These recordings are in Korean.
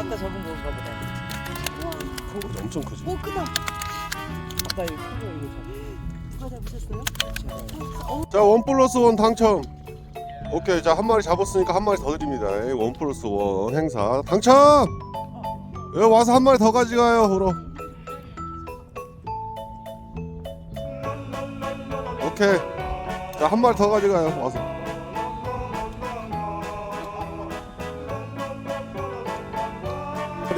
아까 잡은 건가 보다. 그거 엄청 크지. 오 크다. 아까 이거 큰 거 이거 누가 잡으셨어요? 자, 원 플러스 원 당첨. 오케이, 자, 한 마리 잡았으니까 한 마리 더 드립니다. 에이, 원 플러스 원 행사 당첨! 여기 와서 한 마리 더 가져가요, 그럼. 오케이. 자, 한 마리 더 가져가요, 와서.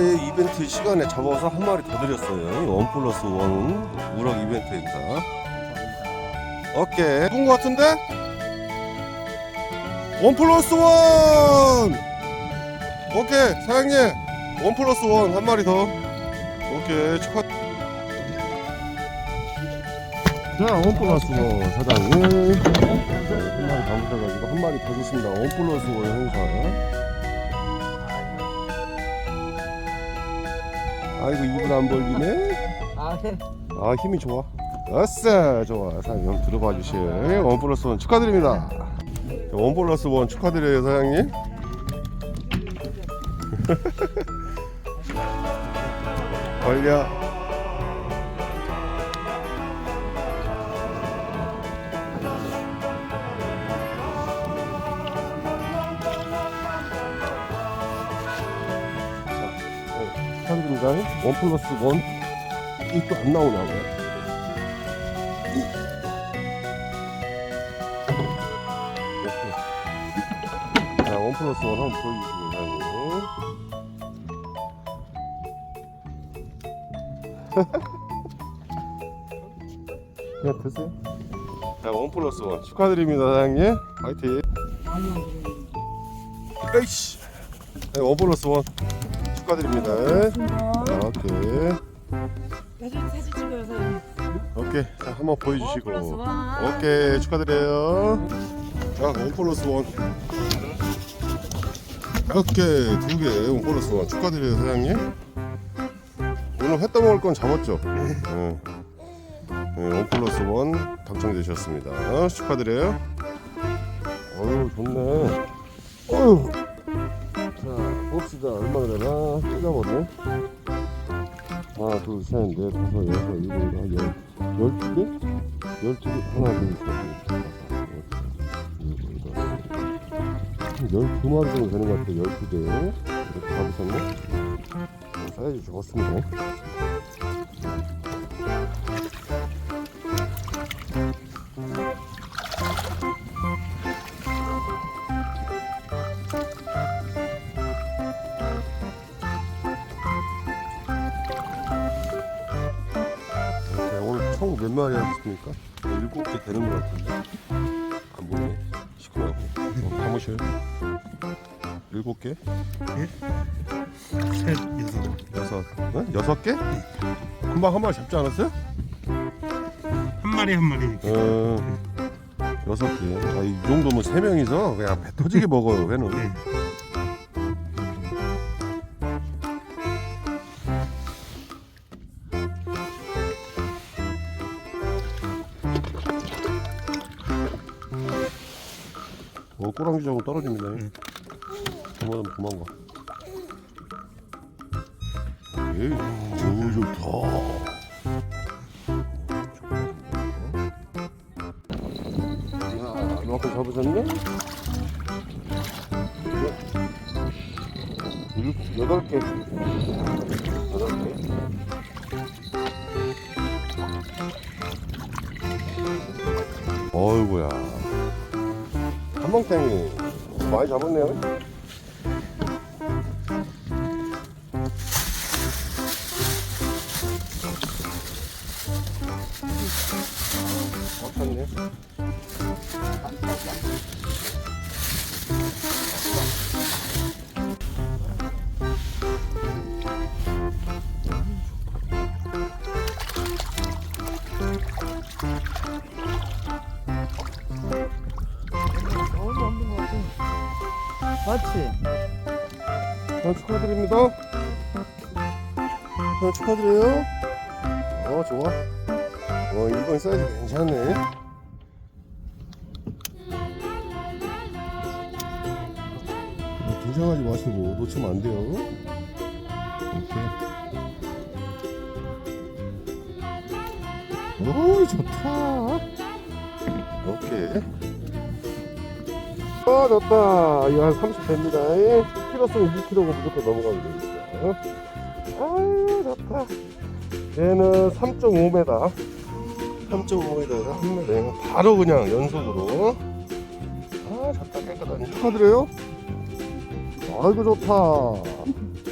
그래, 이벤트 시간에 잡아서 한 마리 더 드렸어요. 원 플러스 원 우럭 이벤트 행사. 오케이. 예쁜 것 같은데? 원 플러스 원! 오케이, 사장님. 원 플러스 원 한 마리 더. 오케이, 축하. 자, 원 플러스 원 사장님. 한 마리 더 붙어가지고 한 마리 더 줬습니다. 원 플러스 원 행사. 아이고, 입을 안 벌리네. 아, 네. 아 힘이 좋아. 아싸 좋아. 사장님 한번 들어봐 주실 원 플러스 원 축하드립니다. 원 플러스 원 축하드려요 사장님. 걸려 네, 축하드립니다 원 플러스 원 이게 또안 나오냐고요? 자, 원 플러스 원 한번 보여주시고, 사장님. 그냥 드세요. 자, 원 플러스 원 축하드립니다, 사장님. 화이팅. 에이씨. 네, 원 플러스 원 축하드립니다. 자, 오케이. 사진 사진 찍어요 사장님. 오케이. 자 한번 보여주시고. 원 플러스 원. 오케이. 축하드려요. 자 원 플러스 원. 오케이 두 개 원 플러스 원. 축하드려요 사장님. 오늘 회 떠먹을 건 잡았죠? 네. 네, 원 플러스 원 당첨되셨습니다. 축하드려요. 어유 좋네. 자 봅시다. 얼마나 되나? 뜯어보네 하나 둘 셋 넷 다섯 여섯 일곱 여덟 열 열두 개? 열두 개? 하나 둘 셋넷 열두 마리 정도 되는 것 같아요. 열두 개. 이렇게 잡으셨네? 어, 사이즈 좋았습니다 몇 마리 하셨습니까? 일곱 개 되는 것 같은데 안 보이네 시끄러워 어, 감으셔요 일곱 개? 셋, 여섯. 여섯 어? 여섯 개? 금방 한 마리 잡지 않았어요? 한 마리 한 마리. 어 여섯 개. 아, 이 정도면 세 명이서 그냥 배 터지게 먹어요 회는. 네. 꼬랑지 저고 떨어집니다. 네. 도망 도망가. 에이, 오 좋다. 야, 이만큼 잡으셨네? 일- 여덟 개. 여덟 개. 어이구야. 한방땡이 많이 잡았네요. 맞지? 어, 축하드립니다. 어, 축하드려요. 어, 좋아. 어, 이번 사이즈 괜찮네. 어, 긴장하지 마시고 놓치면 안 돼요. 오케이. 오, 좋다. 오케이. 아, 좋다. 이거 한 30 됩니다. 키로수는 2kg가 무조건 넘어가면 되니까. 아, 좋다. 얘는 3.5m. 3.5m에서 1m. 바로 그냥 연속으로. 아, 좋다. 깨끗하니. 축하드려요. 아이고, 좋다.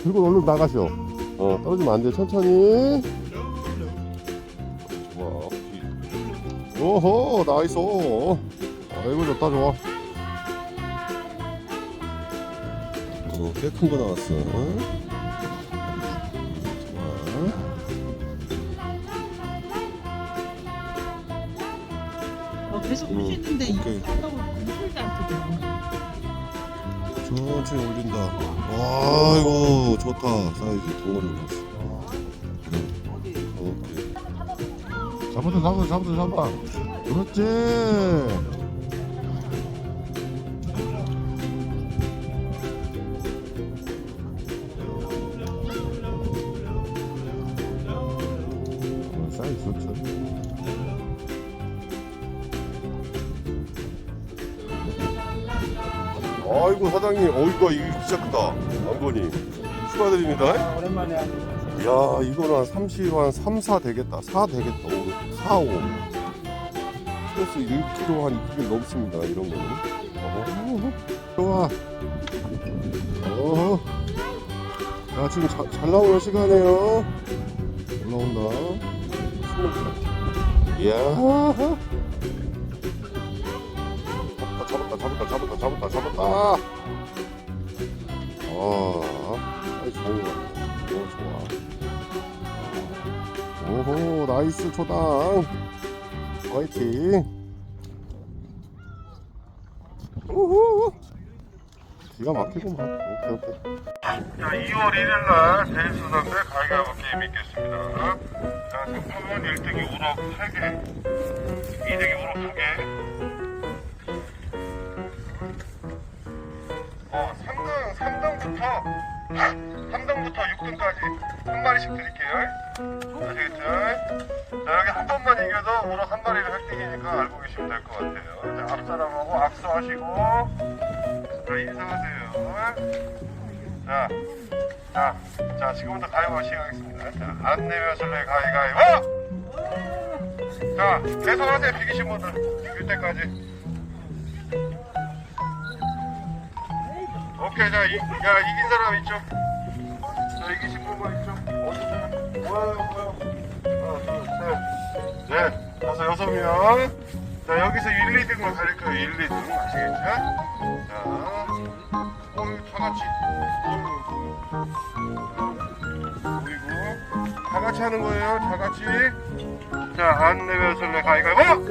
들고 얼른 나가시오. 어, 떨어지면 안 돼. 천천히. 좋아. 오호, 나이스. 아이고, 좋다, 좋아. 꽤 큰 거 나왔어. 어, 계속 음, 오케이. 이거. 천천히 올린다. 와, 이거 좋다. 사이즈 덩어리 올랐어. 오케이. 잡았다, 잡았다, 잡았다, 잡았다. 그렇지. 아이고 사장님, 어이구 이거 진짜 크다. 안보니 축하드립니다. 오랜만에 한야 이거는 한 30, 한 3, 4 되겠다. 4 되겠다 5, 4, 5 플러스 1kg 한 2kg 넘습니다 이런 거는. 어허, 좋아. 어. 야 지금 자, 잘 나오는 시간이에요. 올라온다. 이야 잡았다 잡았다. 아 좋은 거 같아. 오 좋아. 오호 나이스 초당. 화이팅. 우후. 기가 막히구만. 오케이 오케이. 자, 2월 1일날 제일수산대 가위가위보 게임 있겠습니다. 자, 상품은 1등이 우럭 3개, 2등이 우럭 2개. 3등부터, 3등부터 6등까지 한 마리씩 드릴게요. 아시겠죠? 자, 여기 한 번만 이겨도 우럭 한 마리를 획득이니까 알고 계시면 될 것 같아요. 자, 앞사람하고 악수하시고, 자, 인사하세요. 자, 자, 자, 지금부터 가위바위보 시작하겠습니다. 자, 안 내면 술래 가위가위보! 자, 계속 하세요, 비기신 분들. 이길 때까지. 오케이, 자, 이, 야, 이긴 사람 이쪽. 자, 이기신 분만 이쪽. 어디서? 뭐야, 뭐야. 하나, 둘, 셋, 넷, 다섯, 여섯 명. 자, 여기서 1, 2등만 가릴 거예요, 1, 2등. 아시겠죠? 자, 어, 다 같이. 어, 보이고 다 같이 하는 거예요 다 같이 자 안 내면 설레 가위가위보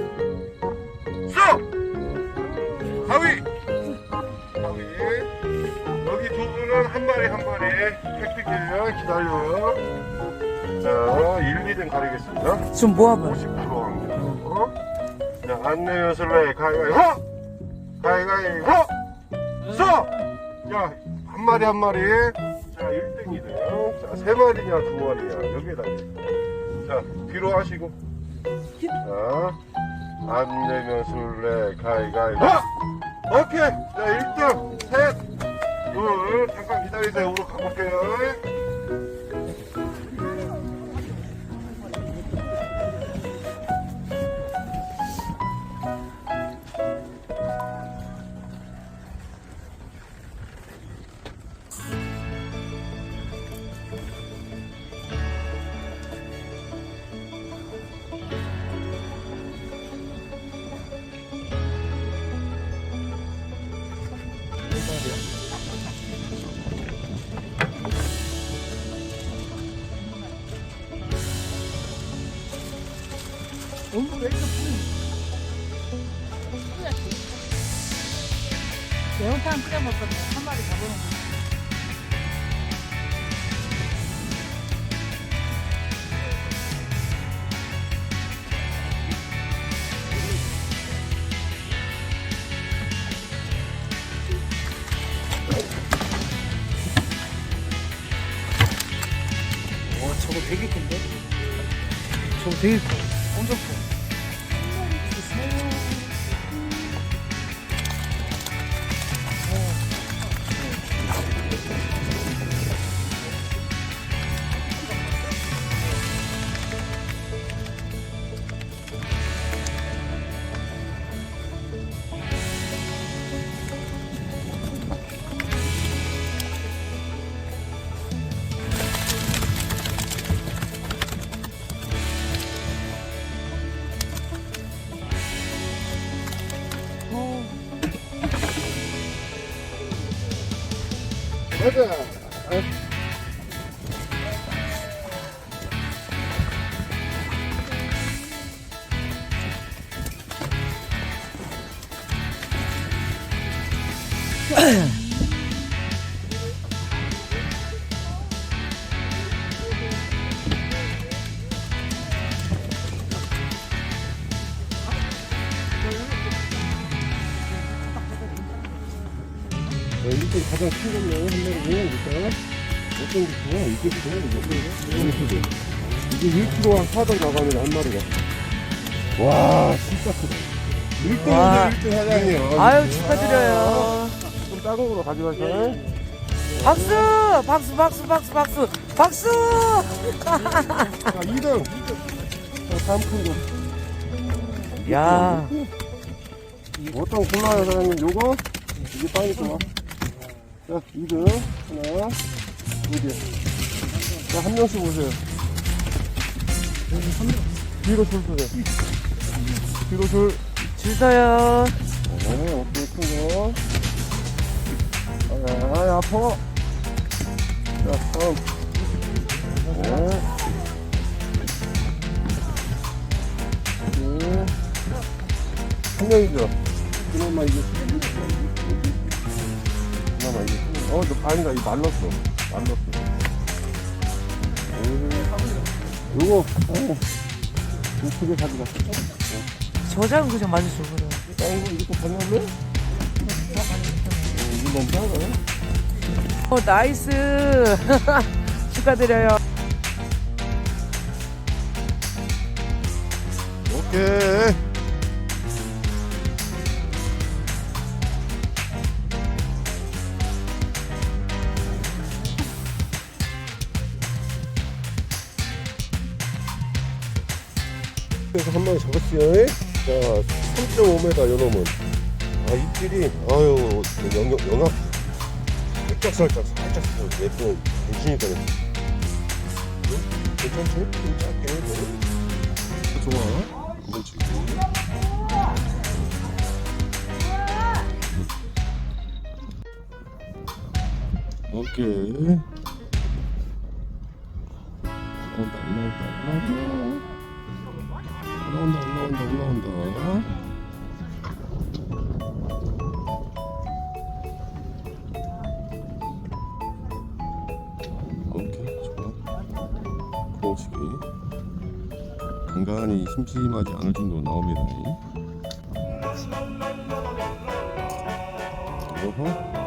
쏘 가위 가위 분은 한 마리 한 마리 획득이에요 기다려요 자 1, 2등 가리겠습니다 좀 모아봐. 50% 확률 자 안 내면 설레 가위가위보 가위가위보 쏘 자, 한 마리 한 마리. 자, 1등이래요. 자, 세 마리냐, 두 마리냐. 여기에다. 자, 뒤로 하시고. 자, 안 내면 술래, 가위가위보! 오케이! 자, 1등, 셋, 둘, 잠깐 기다리세요. 우로 가볼게요. 왜 이렇게 매운탕 끓여 먹거든. 한 마리 잡아놓은 거. 이게 가장 큰 거네요. 한 마리는 일단 어떤 게 좋아? 이게 좋아? 이게 이게 1kg 한 4등 나가면 한 마리가. 와 진짜 크다. 와. 1등인데 1등 사장님. 아유, 축하드려요. 좀 작은 거로 가져가세요. 박수! 박수, 박수, 박수, 박수, 박수! 자 2등. 자 다음 큰 거. 야, 어떤 거 골라요 사장님? 요거? 이게 좋아. 자 2등 하나 두 개 자 한 명씩 보세요. 뒤로 줄 서세요. 뒤로 줄. 줄 서요. 네, 오케이, 큰 거. 아, 아, 아파. 자, 다음. 네. 네. 한 명이죠? 그나마 이게. 그나마 이게. 어, 너 아니다, 이거 말랐어. 말랐어. 음. 요거, 어. 이거 두개 가져갔어. 저 작은 거좀 많이 줘, 그래. 아, 이거 이것도 가져갈래? 어, 이거 너무 작아. 어, 나이스. 축하드려요. 오케이. 한 마리 잡았어요. 자, 3.5m 요놈은. 아, 입질이, 아유, 영역, 영악. 살짝, 살짝, 살짝, 살짝 예쁜, 괜찮으니까. 괜찮지? 좀 작게 해도. 좋아. 한번 치고. 오케이. 올라온다, 올라온다, 올라온다. 올라온다, 올라온다, 올라온다. 오케이, 좋아. 구멍치기. 간간히 심심하지 않을 정도로 나옵니다. 어허.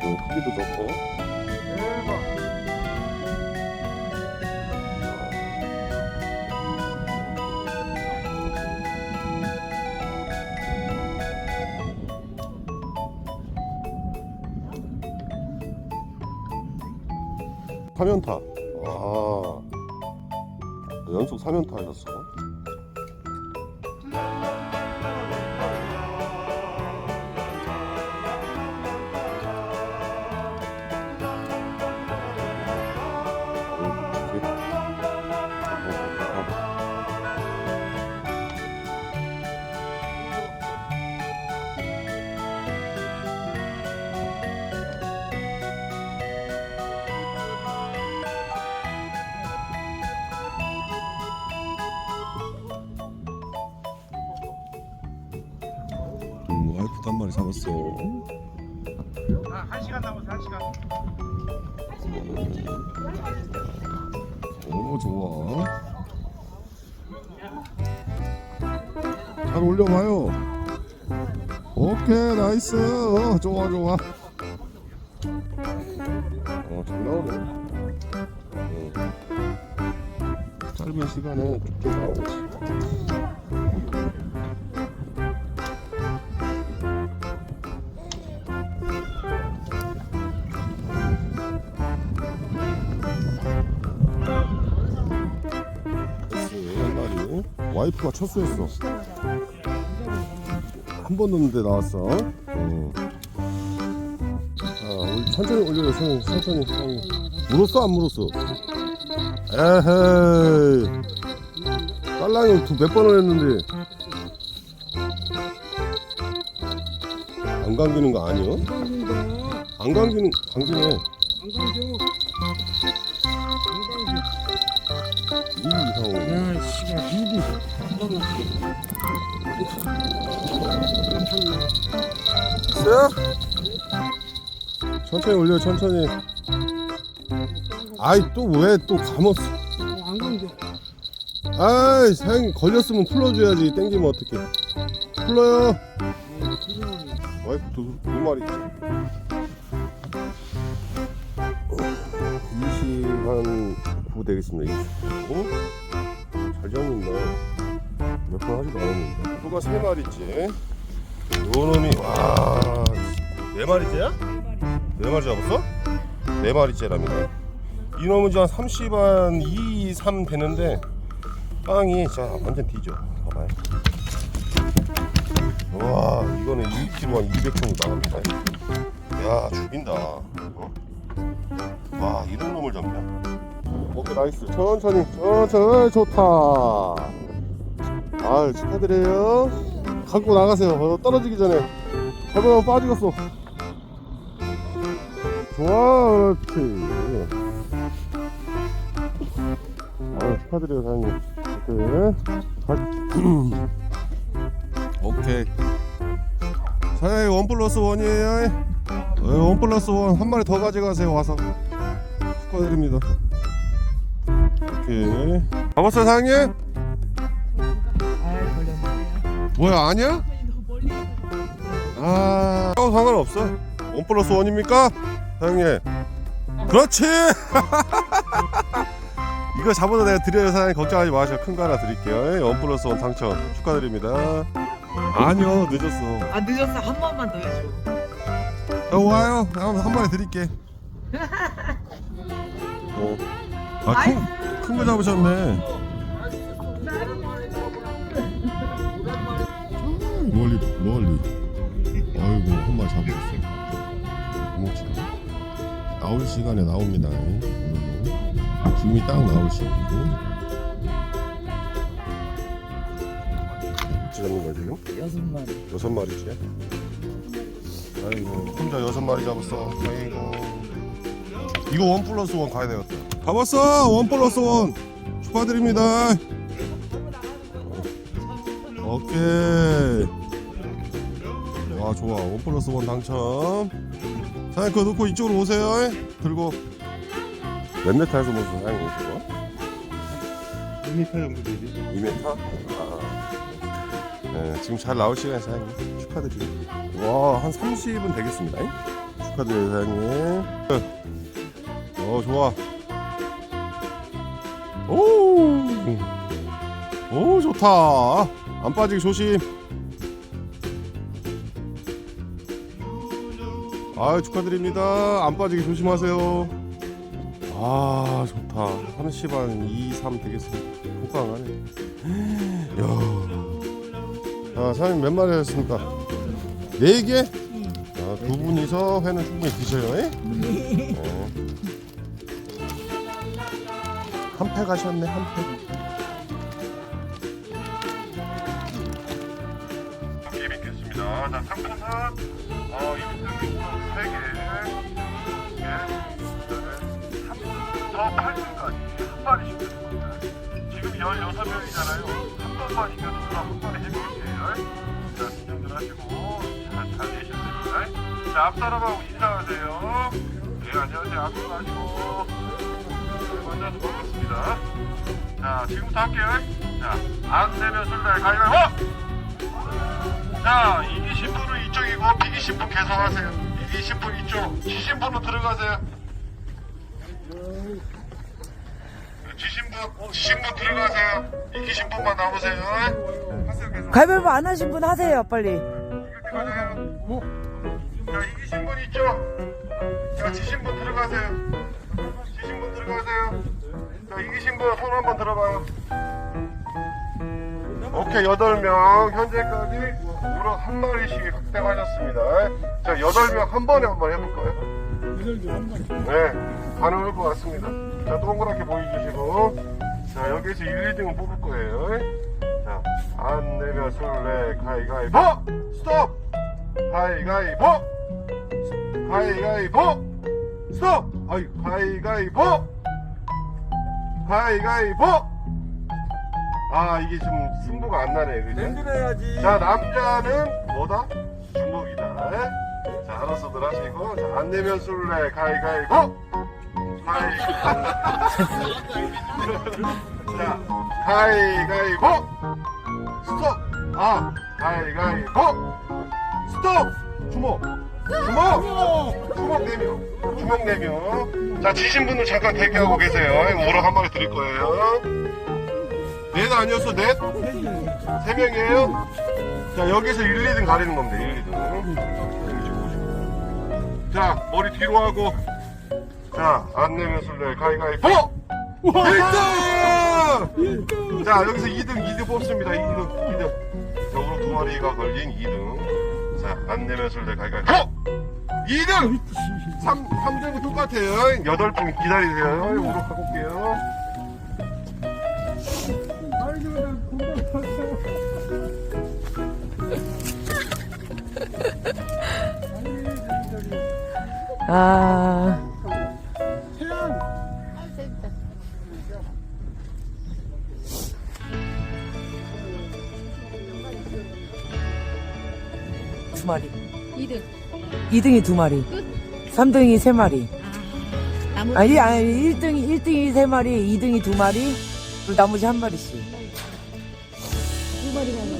좋아. 어, 크기도 좋고. 사면타. 아 연속 사면타였어. 와이프도 한 마리 잡았어. 한 시간 남았어 한 시간 오 좋아. 잘 올려봐요. 오케이 나이스. 어, 좋아 좋아. 어잘 나오네. 어. 짧은 시간에 쭉쭉 나오지. 와이프가 첫수했어. 한 번 넣는데 나왔어. 어. 자, 우리 천천히 올려요. 천천히, 천천히. 물었어? 안 물었어? 에헤이. 딸랑이 두몇 번을 했는데. 안 감기는 거 아니요? 안 감기는, 감기네. 이 천천히 올려 천천히. 아이 또 왜 또 감았어? 안 감겨 아이 사장님 걸렸으면 풀어줘야지. 땡기면 어떡해. 풀어요. 와이프 두, 두 마리 20한 9 되겠습니다. 20. 어? 잘 잡는다. 몇 번 하지도 않았는데. 누가 세 마리째 요 놈이 와네 마리째야? 네 마리 잡았어? 네 마리째랍니다 이 놈은 지금 한 30, 한 2, 3 되는데 빵이 자 완전 뒤져. 봐봐요. 와 이거는 1kg 한 200 정도 나갑니다. 야 죽인다. 어? 와 이런 놈을 잡냐? 오케이 나이스. 천천히 천천히 좋다. 아 축하드려요 갖고 나가세요. 어, 떨어지기 전에. 잡으면 빠지겠어. 좋아 그렇지. 아 축하드려요 사장님. 오케이 오케이. 사장님 원 플러스 원이에요. 네, 원 플러스 원 한 마리 더 가져가세요 와서. 축하드립니다. 오케이. 잡았어요 사장님? 뭐야 아니야? 아 어, 상관없어. 원 플러스 원입니까? 사장님. 그렇지! 이거 잡아서 내가 드려요 사장님 걱정하지 마세요 큰 거 하나 드릴게요. 원 플러스 원 당첨 축하드립니다. 아니요 늦었어. 아 늦었어. 한 번만 더 해줘. 어, 와요. 한, 한 마리 드릴게. 어. 아큰 거 잡으셨네 멀리 멀리. 아이고 한 마리 잡으셨어. 고맙지 나올 시간에 나옵니다. 오늘도 지금이 딱 나올 시간이고. 잡는 거야 지금? 여섯 마리. 여섯 마리지? 아이고 혼자 여섯 마리 잡았어. 아이고. 이거 원 플러스 원 가야 되겠다. 잡았어. 원 플러스 원. 축하드립니다. 오케이 와 좋아 원 플러스 원 당첨 사장님 그거 놓고 이쪽으로 오세요 들고 몇 메타에서 모습 사장님 이거 2m 정도 되지 2m? 아. 네, 지금 잘 나올 시간에 사장님 축하드립니다. 와, 한 30은 되겠습니다. 축하드려요, 사장님. 어, 좋아. 오, 오, 좋다. 안 빠지기 조심. 아, 축하드립니다. 안 빠지기 조심하세요. 아, 좋다. 30, 한 2, 3 되겠습니다. 호강하네. 야. 아, 사장님 몇 마리 하셨습니까? 네 개? 아, 두 분이서 회는 충분히 드셔요. 예? 어. 한패 가셨네, 한 패. 여기 뵙겠습니다 자 상품은 어 2등급 3개 예, 그다음에 3등부터 8등까지 한 마리씩 드는 겁니다 지금 16명이잖아요 한 번만 이겨도 한 마리 해볼게요 자 긴장들 하시고 자 잘, 잘 되시면 됩니다. 자, 앞 사람하고 인사하세요. 네, 안녕하세요. 네, 만나서 반갑습니다. 자, 지금부터 할게요. 자, 안 내면 술래 가위바위보! 자, 이기신 분은 이쪽이고, 비기신 분 계속 하세요. 이기신 분 이쪽, 지신 분은 들어가세요. 지신 분, 지신 분 들어가세요. 이기신 분만 남으세요. 하세요, 계속. 가위바위보 안 하신 분 하세요 빨리 이길 때 가세요. 자, 이기신 분 있죠? 자, 지신 분 들어가세요. 지신 분 들어가세요. 자, 이기신 분 손 한번 들어봐요. 오케이, 여덟 명 현재까지 우럭 한 마리씩 획득하셨습니다. 자, 여덟 명 한 번에 한번 해볼까요? 네, 가능할 것 같습니다. 자, 동그랗게 보여주시고, 자, 여기서 1, 2등은 뽑을 거예요. 자, 안 내면 술래 가위가위보! 스톱! 가위가위보! 가위가위보! 스톱! 아이, 가위가위보! 가위가위보! 아, 이게 지금 승부가 안 나네, 그죠? 해야지. 자, 남자는 뭐다? 주먹이다. 자, 알아서들 하시고, 자, 안 내면 술래 가위가위보! 가위. 자, 가위가위보! 스톱! 아, 가위가위보! 스톱! 주먹! 주먹! 주먹 네명 주먹 네명 자, 지신 분들 잠깐 대기하고 계세요. 우럭 한 마리 드릴 거예요. 넷 아니었어, 넷? 세 명이에요? 자, 여기서 1, 2등 가리는 겁니다, 1, 2등. 자, 머리 뒤로 하고. 자, 안 내면 술래 가위가위보! 1등! 자, 여기서 2등, 2등 뽑습니다, 2등, 2등. 자, 오늘 두 마리가 걸린 2등. 자, 안 내면 술래 가위가위보! 2등! 3, 3등은 똑같아요. 8분 기다리세요. 우럭 갖고 올게요. 아. 두 마리. 2등. 2등이 두 마리. 3등이 세 마리. 나머지 아니 아니 1등이 1등이 세 마리 2등이 두 마리 그리고 나머지 한 마리씩. 두 마리가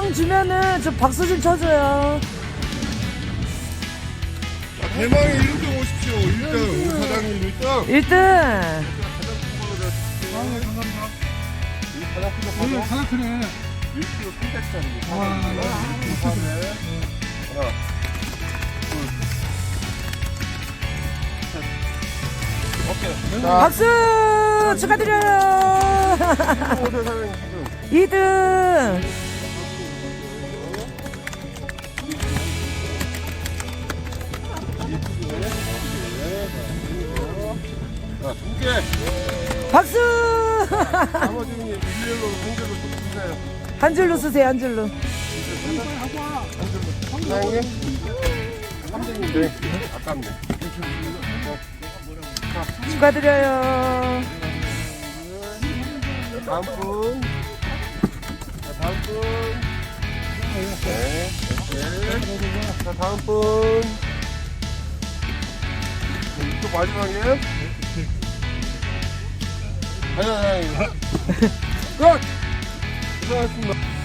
상 주면은 좀 박수 좀 쳐줘요 대망의 1등 오십시오. 1등. 우 사장님 1등. 1등 오늘 하나 크네. 1kg 300짜리. 와, 박수 축하드려요 오대 사장님 지금. 2등 나머지는 일렬로 한 줄로 주세요. 한 줄로 쓰세요 한 줄로 사장님. 3등인데 아깝네. 축하드려요 자, 다음 분. 자, 다음 분. 네. 네. 자, 다음 분. 네, 또 마지막이에요? 아니, 아니, 아니. 끝! 수고하셨습니다.